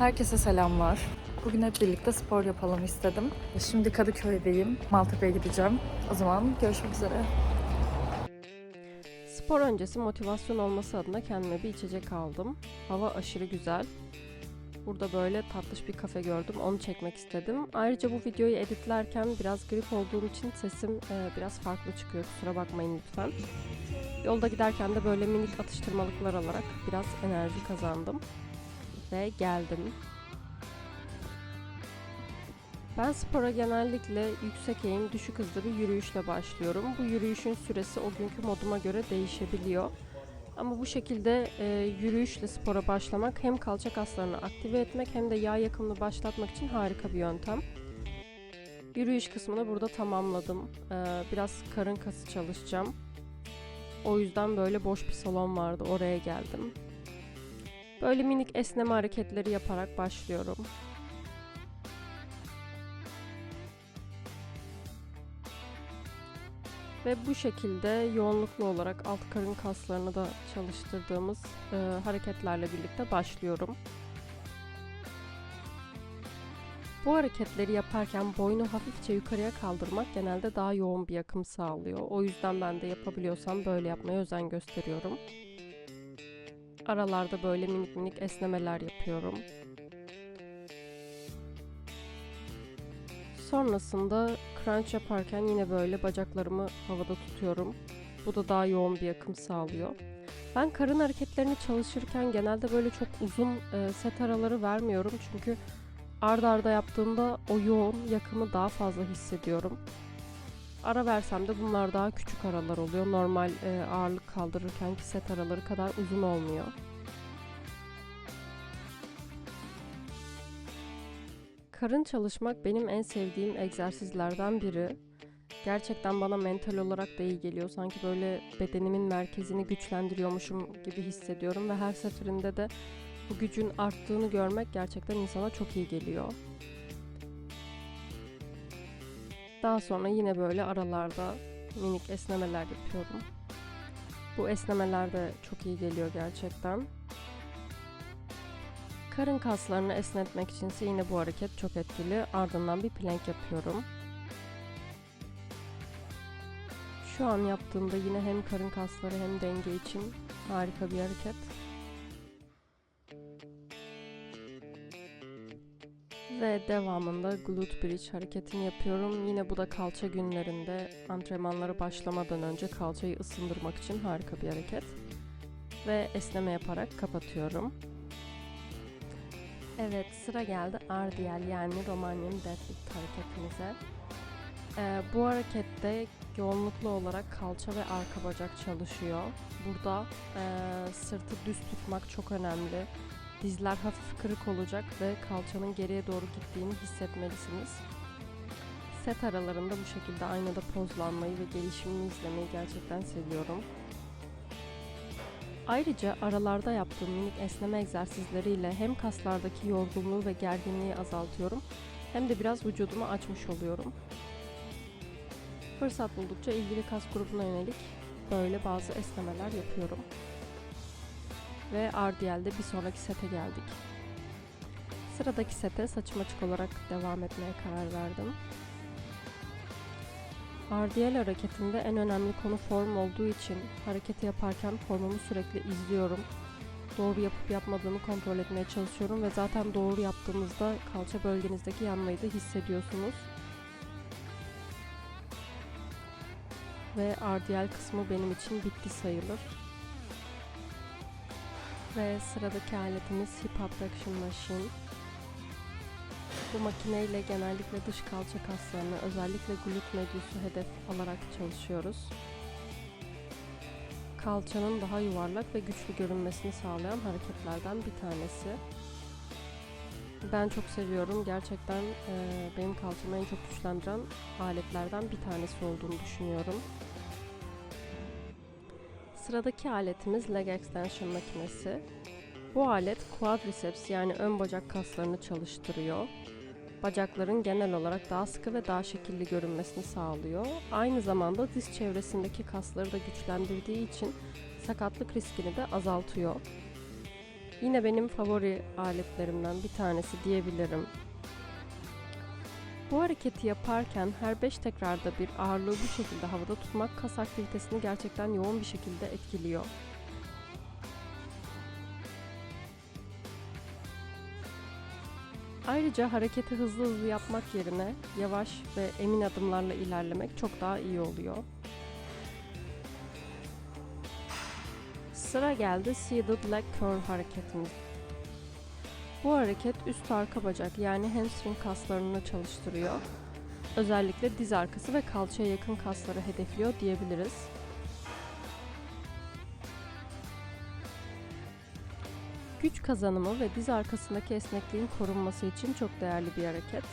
Herkese selamlar. Bugün hep birlikte spor yapalım istedim. Şimdi Kadıköy'deyim. Maltepe'ye gideceğim. O zaman görüşmek üzere. Spor öncesi motivasyon olması adına kendime bir içecek aldım. Hava aşırı güzel. Burada böyle tatlış bir kafe gördüm. Onu çekmek istedim. Ayrıca bu videoyu editlerken biraz grip olduğum için sesim e, biraz farklı çıkıyor. Kusura bakmayın lütfen. Yolda giderken de böyle minik atıştırmalıklar alarak biraz enerji kazandım. Ve geldim. Ben spora genellikle yüksek eğim, düşük hızlı bir yürüyüşle başlıyorum. Bu yürüyüşün süresi o günkü moduma göre değişebiliyor. Ama bu şekilde e, yürüyüşle spora başlamak hem kalça kaslarını aktive etmek hem de yağ yakımını başlatmak için harika bir yöntem. Yürüyüş kısmını burada tamamladım. E, biraz karın kası çalışacağım. O yüzden böyle boş bir salon vardı. Oraya geldim. Böyle minik esneme hareketleri yaparak başlıyorum. Ve bu şekilde yoğunluklu olarak alt karın kaslarını da çalıştırdığımız e, hareketlerle birlikte başlıyorum. Bu hareketleri yaparken boynu hafifçe yukarıya kaldırmak genelde daha yoğun bir yakım sağlıyor. O yüzden ben de yapabiliyorsam böyle yapmaya özen gösteriyorum. Aralarda böyle minik minik esnemeler yapıyorum. Sonrasında crunch yaparken yine böyle bacaklarımı havada tutuyorum. Bu da daha yoğun bir yakım sağlıyor. Ben karın hareketlerini çalışırken genelde böyle çok uzun e, set araları vermiyorum çünkü ard arda yaptığımda o yoğun yakımı daha fazla hissediyorum. Ara versem de bunlar daha küçük aralar oluyor. Normal e, ağırlık kaldırırkenki set araları kadar uzun olmuyor. Karın çalışmak benim en sevdiğim egzersizlerden biri. Gerçekten bana mental olarak da iyi geliyor. Sanki böyle bedenimin merkezini güçlendiriyormuşum gibi hissediyorum ve her seferinde de bu gücün arttığını görmek gerçekten insana çok iyi geliyor. Daha sonra yine böyle aralarda minik esnemeler yapıyorum. Bu esnemeler de çok iyi geliyor gerçekten. Karın kaslarını esnetmek içinse yine bu hareket çok etkili. Ardından bir plank yapıyorum. Şu an yaptığımda yine hem karın kasları hem denge için harika bir hareket. Ve devamında glute bridge hareketini yapıyorum. Yine bu da kalça günlerinde antrenmanlara başlamadan önce kalçayı ısındırmak için harika bir hareket. Ve esneme yaparak kapatıyorum. Evet sıra geldi RDL yani Romanian Deadlift hareketimize. Ee, bu harekette yoğunluklu olarak kalça ve arka bacak çalışıyor. Burada e, sırtı düz tutmak çok önemli. Dizler hafif kırık olacak ve kalçanın geriye doğru gittiğini hissetmelisiniz. Set aralarında bu şekilde aynada pozlanmayı ve gelişimini izlemeyi gerçekten seviyorum. Ayrıca aralarda yaptığım minik esneme egzersizleriyle hem kaslardaki yorgunluğu ve gerginliği azaltıyorum hem de biraz vücudumu açmış oluyorum. Fırsat buldukça ilgili kas grubuna yönelik böyle bazı esnemeler yapıyorum. Ve RDL'de bir sonraki sete geldik. Sıradaki sete saçım açık olarak devam etmeye karar verdim. RDL hareketinde en önemli konu form olduğu için hareketi yaparken formumu sürekli izliyorum. Doğru yapıp yapmadığımı kontrol etmeye çalışıyorum ve zaten doğru yaptığımızda kalça bölgenizdeki yanmayı da hissediyorsunuz. Ve RDL kısmı benim için bitti sayılır. Ve sıradaki aletimiz Hip Abduction Machine. Bu makineyle genellikle dış kalça kaslarını özellikle glut medius'u hedef alarak çalışıyoruz. Kalçanın daha yuvarlak ve güçlü görünmesini sağlayan hareketlerden bir tanesi. Ben çok seviyorum. Gerçekten e, benim kalçamı en çok güçlendiren aletlerden bir tanesi olduğunu düşünüyorum. Sıradaki aletimiz leg extension makinesi. Bu alet quadriceps yani ön bacak kaslarını çalıştırıyor. Bacakların genel olarak daha sıkı ve daha şekilli görünmesini sağlıyor. Aynı zamanda diz çevresindeki kasları da güçlendirdiği için sakatlık riskini de azaltıyor. Yine benim favori aletlerimden bir tanesi diyebilirim. Bu hareketi yaparken her 5 tekrarda bir ağırlığı bu şekilde havada tutmak kas aktivitesini gerçekten yoğun bir şekilde etkiliyor. Ayrıca hareketi hızlı hızlı yapmak yerine yavaş ve emin adımlarla ilerlemek çok daha iyi oluyor. Sıra geldi seated leg curl hareketimiz. Bu hareket üst arka bacak yani hamstring kaslarını çalıştırıyor. Özellikle diz arkası ve kalçaya yakın kasları hedefliyor diyebiliriz. Güç kazanımı ve diz arkasındaki esnekliğin korunması için çok değerli bir hareket.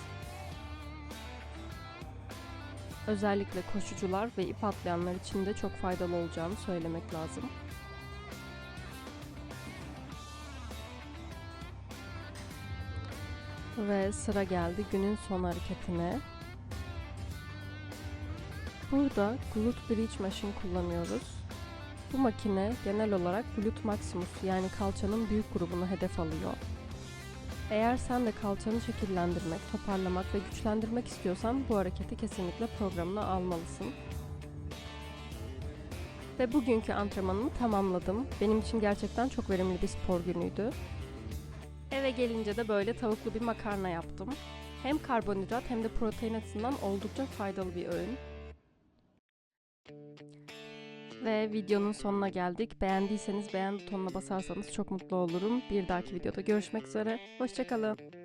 Özellikle koşucular ve ip atlayanlar için de çok faydalı olacağını söylemek lazım. Ve sıra geldi günün son hareketine. Burada glute bridge machine kullanıyoruz. Bu makine genel olarak glut maximus yani kalçanın büyük grubunu hedef alıyor. Eğer sen de kalçanı şekillendirmek, toparlamak ve güçlendirmek istiyorsan bu hareketi kesinlikle programına almalısın. Ve bugünkü antrenmanımı tamamladım. Benim için gerçekten çok verimli bir spor günüydü. Eve gelince de böyle tavuklu bir makarna yaptım. Hem karbonhidrat hem de protein açısından oldukça faydalı bir öğün. Ve videonun sonuna geldik. Beğendiyseniz beğen butonuna basarsanız çok mutlu olurum. Bir dahaki videoda görüşmek üzere. Hoşçakalın.